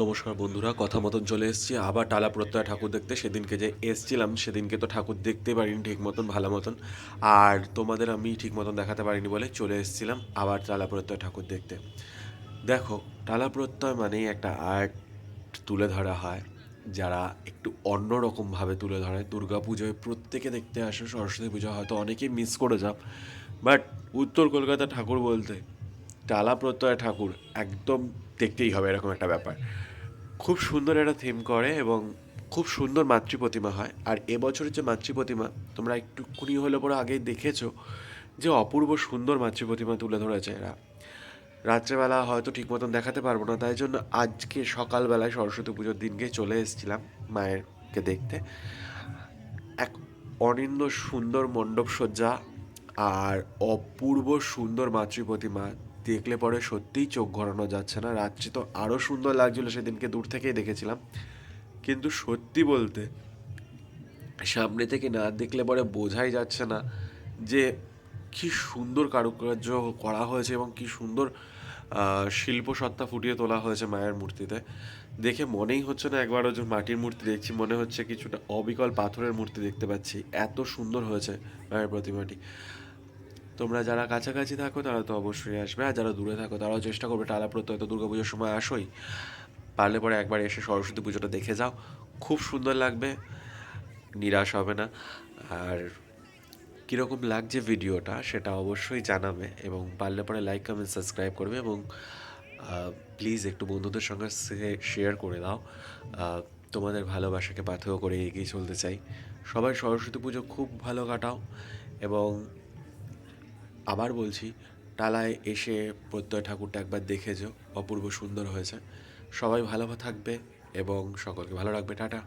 নমস্কার বন্ধুরা, কথা মতন চলে এসেছি। আবার টালা প্রত্যয় ঠাকুর দেখতে। সেদিনকে যে এসছিলাম, সেদিনকে তো ঠাকুর দেখতে পারিনি ঠিক মতন, ভালো মতন। আর তোমাদের আমি ঠিক মতন দেখাতে পারিনি বলে চলে এসেছিলাম আবার টালা প্রত্যয় ঠাকুর দেখতে। দেখো, টালা প্রত্যয় মানেই একটা আর্ট তুলে ধরা হয়, যারা একটু অন্যরকমভাবে তুলে ধরে। দুর্গা পুজোয় প্রত্যেকে দেখতে আসে, সরস্বতী পুজো হয়তো অনেকেই মিস করে যাও। বাট উত্তর কলকাতা ঠাকুর বলতে টালা প্রত্যয় ঠাকুর একদম দেখতেই হবে এরকম একটা ব্যাপার। খুব সুন্দর একটা থিম করে এবং খুব সুন্দর মাতৃ প্রতিমা হয়। আর এবছরের যে মাতৃ প্রতিমা, তোমরা একটুখানি হলে পরে আগেই দেখেছ যে অপূর্ব সুন্দর মাতৃ প্রতিমা তুলে ধরেছে এরা। রাত্রেবেলা হয়তো ঠিক মতন দেখাতে পারব না, তাই জন্য আজকে সকালবেলায় সরস্বতী পুজোর দিনকে চলে এসেছিলাম মায়েরকে দেখতে। এক অনিন্দ সুন্দর মণ্ডপ সজ্জা আর অপূর্ব সুন্দর মাতৃ প্রতিমা দেখলে পরে সত্যিই চোখ ঘোরানো যাচ্ছে না। রাত্রি তো আরও সুন্দর লাগছিল সেদিনকে, দূর থেকেই দেখেছিলাম। কিন্তু সত্যি বলতে, সামনে থেকে না দেখলে পরে বোঝাই যাচ্ছে না যে কি সুন্দর কারুকার্য করা হয়েছে এবং কি সুন্দর শিল্পসত্তা ফুটিয়ে তোলা হয়েছে মায়ের মূর্তিতে। দেখে মনেই হচ্ছে না একবার যে মাটির মূর্তি দেখছি, মনে হচ্ছে কিছুটা অবিকল পাথরের মূর্তি দেখতে পাচ্ছি। এত সুন্দর হয়েছে মায়ের প্রতিমাটি। তোমরা যারা কাছাকাছি থাকো, তারা তো অবশ্যই আসবে। আর যারা দূরে থাকো, তারাও চেষ্টা করবে টালা প্রত্যয় তো দুর্গা পুজোর সময় আসোই। পারলে পরে একবার এসে সরস্বতী পুজোটা দেখে যাও। খুব সুন্দর লাগবে। নিরাশ হবে না। আর কীরকম লাগছে ভিডিওটা, সেটা অবশ্যই জানাবে। এবং পারলে পরে লাইক কমেন্ট সাবস্ক্রাইব করবে এবং প্লিজ একটু বন্ধুদের সঙ্গে শেয়ার করে দাও। তোমাদের ভালোবাসাকে পাথেয় করে এগিয়ে চলতে চাই। সবাই সরস্বতী পুজো খুব ভালো কাটাও। এবং আবার বলছি, টালায় এসে প্রত্যয় ঠাকুরটা একবার দেখে যেও। অপূর্ব সুন্দর হয়েছে। সবাই ভালো থাকবে এবং সকলকে ভালো রাখবে। টাটা।